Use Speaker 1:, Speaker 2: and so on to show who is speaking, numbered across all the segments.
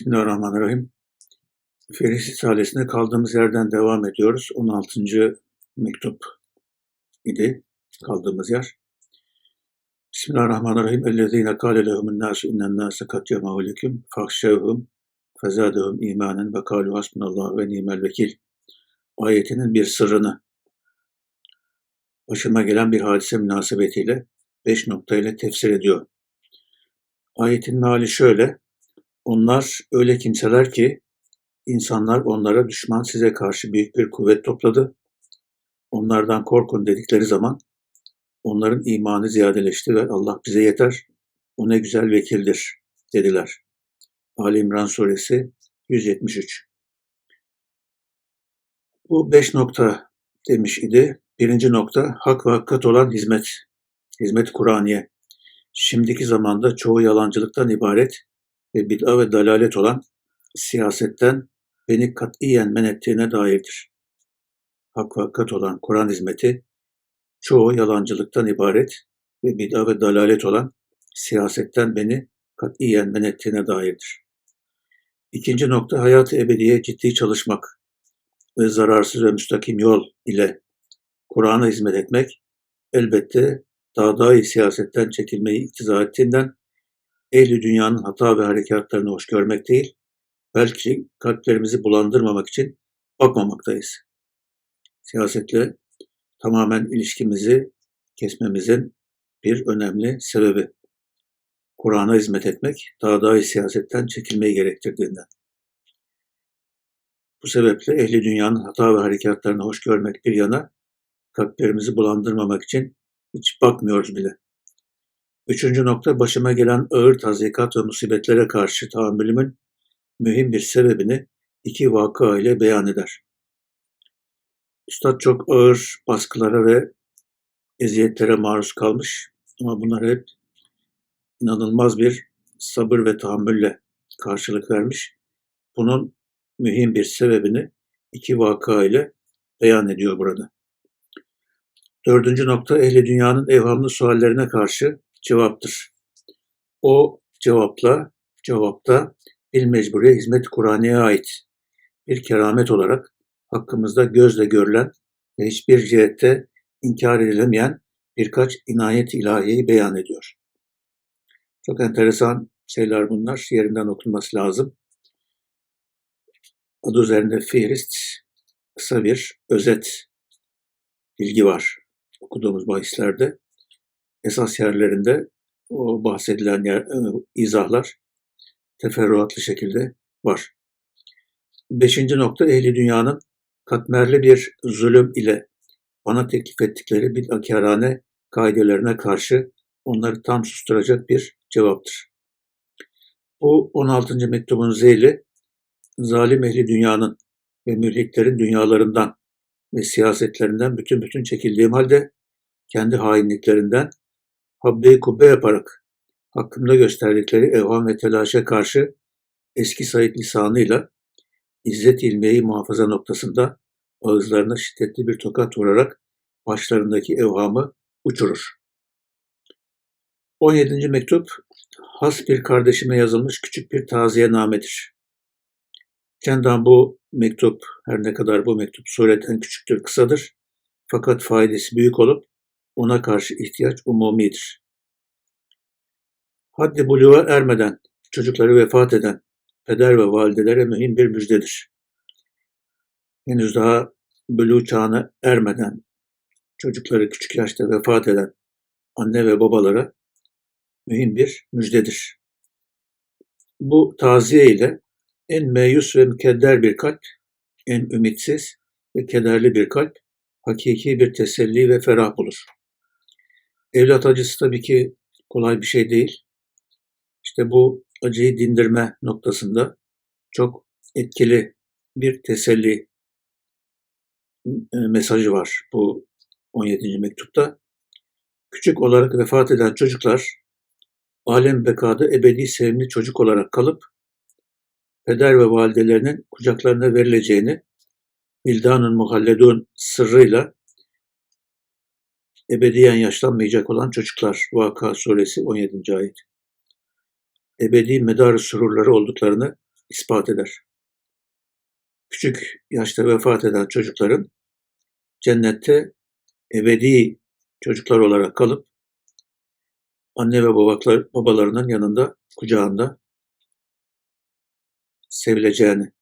Speaker 1: Bismillahirrahmanirrahim. Feris Risalesi'nde kaldığımız yerden devam ediyoruz. 16. mektup idi kaldığımız yer. Bismillahirrahmanirrahim. Ellezine kâle lehumun nâsu innen nâse kat yemâhu leküm fahşevhum fezâdehum imanen ve kâlu hasbunallah ve nimel vekil. Ayetinin bir sırrını başıma gelen bir hadise münasebetiyle 5 noktayla tefsir ediyor. Ayetin hali şöyle onlar öyle kimseler ki insanlar onlara düşman size karşı büyük bir kuvvet topladı. Onlardan korkun dedikleri zaman onların imanı ziyadeleşti ve Allah bize yeter, o ne güzel vekildir dediler. Ali İmran Suresi 173 Bu beş nokta demiş idi. Birinci nokta hak ve hakikat olan hizmet. Hizmet Kur'aniye. Şimdiki zamanda çoğu yalancılıktan ibaret ve bid'a ve dalalet olan siyasetten beni katiyen men ettiğine dairdir. Hak ve hakikat olan Kur'an hizmeti çoğu yalancılıktan ibaret ve bid'a ve dalalet olan siyasetten beni katiyen men ettiğine dairdir. İkinci nokta hayat-ı ebediye ciddi çalışmak ve zararsız ve müstakim yol ile Kur'an'a hizmet etmek elbette iyi siyasetten çekilmeyi iktiza ettiğinden ehli dünyanın hata ve harekatlarını hoş görmek değil, belki kalplerimizi bulandırmamak için bakmamaktayız. Siyasetle tamamen ilişkimizi kesmemizin bir önemli sebebi. Kur'an'a hizmet etmek iyi siyasetten çekilmeyi gerektirdiğinden. Bu sebeple ehli dünyanın hata ve harekatlarını hoş görmek bir yana, kalplerimizi bulandırmamak için hiç bakmıyoruz bile. Üçüncü nokta başıma gelen ağır tazikat ve musibetlere karşı tahammülümün mühim bir sebebini iki vakıa ile beyan eder. Üstad çok ağır baskılara ve eziyetlere maruz kalmış ama bunlar hep inanılmaz bir sabır ve tahammülle karşılık vermiş. Bunun mühim bir sebebini iki vaka ile beyan ediyor burada. Dördüncü nokta ehli dünyanın evhamlı suallerine karşı cevaptır. O cevapla, cevapta il mecburiye hizmet Kur'an'a ait bir keramet olarak hakkımızda gözle görülen ve hiçbir cihette inkar edilemeyen birkaç inayet ilahiyeyi beyan ediyor. Çok enteresan şeyler bunlar. Yerinden okunması lazım. Adı üzerinde Fihrist kısa bir özet bilgi var okuduğumuz bahislerde esas yerlerinde o bahsedilen yer, e, izahlar teferruatlı şekilde var. Beşinci nokta ehli dünyanın katmerli bir zulüm ile bana teklif ettikleri bir akirane kaidelerine karşı onları tam susturacak bir cevaptır. Bu 16. mektubun zeyli zalim ehli dünyanın ve mülhitlerin dünyalarından ve siyasetlerinden bütün bütün çekildiğim halde kendi hainliklerinden habbe kubbe yaparak hakkında gösterdikleri evham ve telaşa karşı eski Said lisanıyla İzzet ilmiyeyi muhafaza noktasında ağızlarına şiddetli bir tokat vurarak başlarındaki evhamı uçurur. 17. mektup has bir kardeşime yazılmış küçük bir taziye namedir. Cendan bu mektup her ne kadar bu mektup sureten küçüktür, kısadır fakat faydası büyük olup ona karşı ihtiyaç umumidir. Haddi buluğa ermeden, çocukları vefat eden peder ve validelere mühim bir müjdedir. Henüz daha buluğ çağına ermeden, çocukları küçük yaşta vefat eden anne ve babalara mühim bir müjdedir. Bu taziye ile en meyus ve mükedder bir kalp, en ümitsiz ve kederli bir kalp, hakiki bir teselli ve ferah bulur. Evlat acısı tabii ki kolay bir şey değil. İşte bu acıyı dindirme noktasında çok etkili bir teselli e, mesajı var bu 17. mektupta. Küçük olarak vefat eden çocuklar alem bekada ebedi sevimli çocuk olarak kalıp peder ve validelerinin kucaklarına verileceğini Vildanın Muhalledun sırrıyla ebediyen yaşlanmayacak olan çocuklar Vaka suresi 17. ayet. Ebedi medar sururları olduklarını ispat eder. Küçük yaşta vefat eden çocukların cennette ebedi çocuklar olarak kalıp anne ve babalar, babalarının yanında, kucağında sevileceğini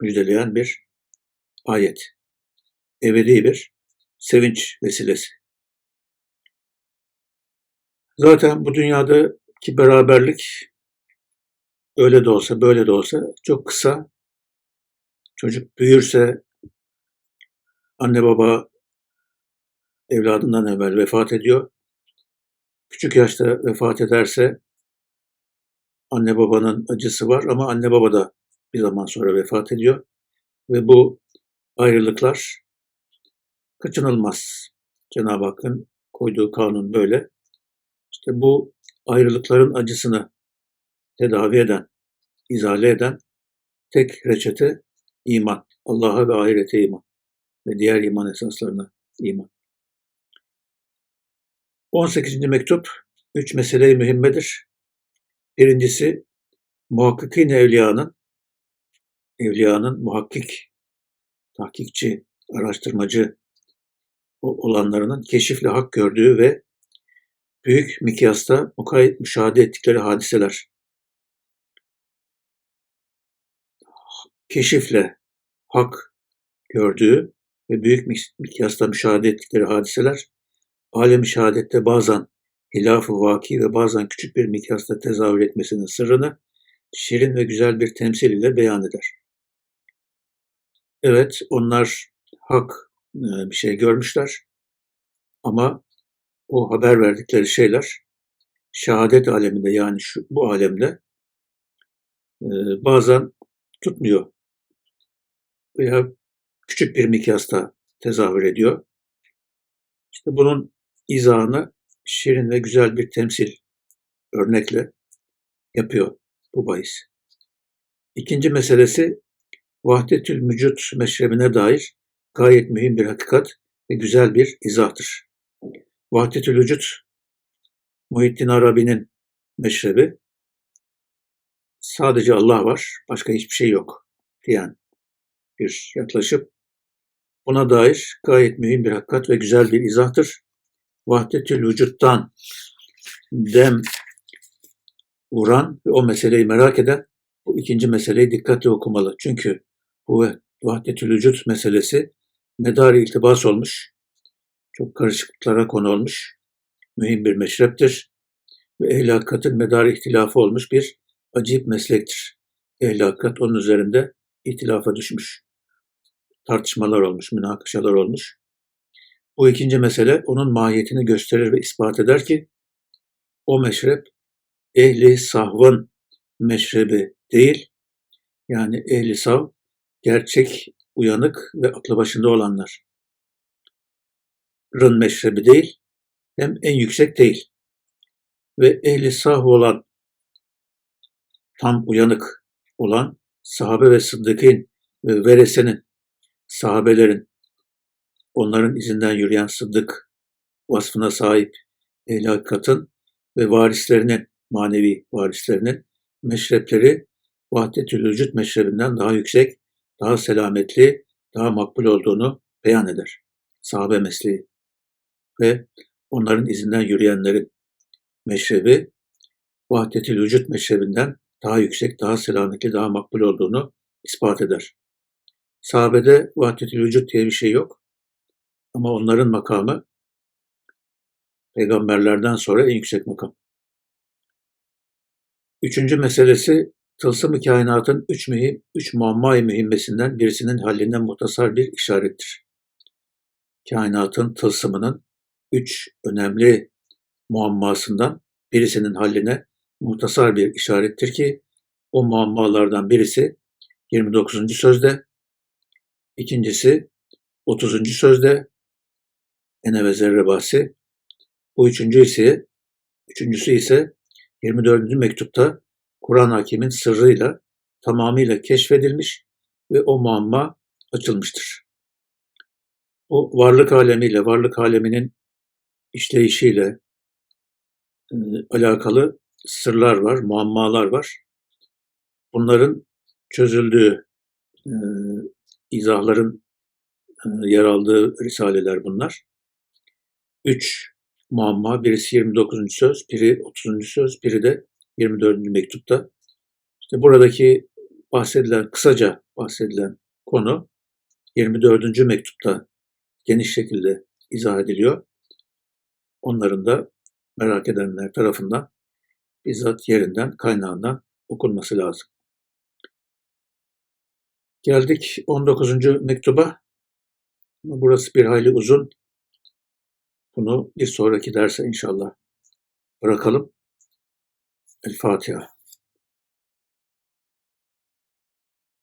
Speaker 1: müjdeleyen bir ayet. Ebedi bir sevinç vesilesi. Zaten bu dünyadaki beraberlik öyle de olsa böyle de olsa çok kısa. Çocuk büyürse anne baba evladından evvel vefat ediyor. Küçük yaşta vefat ederse anne babanın acısı var ama anne baba da bir zaman sonra vefat ediyor. Ve bu ayrılıklar kaçınılmaz. Cenab-ı Hakk'ın koyduğu kanun böyle. İşte bu ayrılıkların acısını tedavi eden, izale eden tek reçete iman. Allah'a ve ahirete iman ve diğer iman esaslarına iman. 18. mektup üç meseleyi mühimmedir. Birincisi muhakkikin evliyanın evliyanın muhakkik, tahkikçi, araştırmacı olanlarının keşifle hak gördüğü ve büyük mikyasta müşahede ettikleri hadiseler. Keşifle hak gördüğü ve büyük mikyasta müşahede ettikleri hadiseler, alem-i şehadette bazen hilaf-ı vaki ve bazen küçük bir mikyasta tezahür etmesinin sırrını şirin ve güzel bir temsil ile beyan eder. Evet, onlar hak bir şey görmüşler ama o haber verdikleri şeyler şehadet aleminde yani şu, bu alemde e, bazen tutmuyor veya küçük bir mikyasta tezahür ediyor. İşte bunun izahını şirin ve güzel bir temsil örnekle yapıyor bu bahis. İkinci meselesi vahdetül mücut meşrebine dair gayet mühim bir hakikat ve güzel bir izahtır. Vahdetül vücut Muhittin Arabi'nin meşrebi sadece Allah var, başka hiçbir şey yok diyen bir yaklaşıp buna dair gayet mühim bir hakikat ve güzel bir izahtır. Vahdetül vücuttan dem vuran ve o meseleyi merak eden bu ikinci meseleyi dikkatle okumalı. Çünkü bu vahdetül vücut meselesi medar iltibas olmuş, çok karışıklıklara konu olmuş, mühim bir meşreptir ve ehl-i hakikatin medar ihtilafı olmuş bir acayip meslektir. Ehl-i hakikat onun üzerinde ihtilafa düşmüş. Tartışmalar olmuş, münakaşalar olmuş. Bu ikinci mesele onun mahiyetini gösterir ve ispat eder ki o meşrep ehli sahvın meşrebi değil, yani ehli sav gerçek, uyanık ve aklı başında olanlar. Rın meşrebi değil, hem en yüksek değil. Ve ehli sah olan, tam uyanık olan sahabe ve sıddıkın ve veresenin, sahabelerin, onların izinden yürüyen sıddık vasfına sahip ehli hakikatin ve varislerinin, manevi varislerinin meşrepleri vahdetül vücut meşrebinden daha yüksek, daha selametli, daha makbul olduğunu beyan eder. Sahabe mesleği ve onların izinden yürüyenlerin meşrebi vahdetül vücut meşrebinden daha yüksek, daha selametli, daha makbul olduğunu ispat eder. Sahabede vahdetül vücut diye bir şey yok. Ama onların makamı peygamberlerden sonra en yüksek makam. Üçüncü meselesi tılsım kainatın üç mühim, üç muamma mühimmesinden birisinin hallinden muhtasar bir işarettir. Kainatın tılsımının üç önemli muammasından birisinin halline muhtasar bir işarettir ki o muammalardan birisi 29. sözde, ikincisi 30. sözde Ene ve Zerre bahsi, bu üçüncü ise, üçüncüsü ise 24. mektupta Kur'an hakimin sırrıyla tamamıyla keşfedilmiş ve o muamma açılmıştır. O varlık alemiyle, varlık aleminin işleyişiyle e, alakalı sırlar var, muammalar var. Bunların çözüldüğü e, izahların e, yer aldığı risaleler bunlar. Üç muamma, birisi 29. söz, biri 30. söz, biri de 24. mektupta. İşte buradaki bahsedilen, kısaca bahsedilen konu 24. mektupta geniş şekilde izah ediliyor. Onların da merak edenler tarafından bizzat yerinden, kaynağından okunması lazım. Geldik 19. mektuba. Burası bir hayli uzun. Bunu bir sonraki derse inşallah bırakalım. El Fatiha.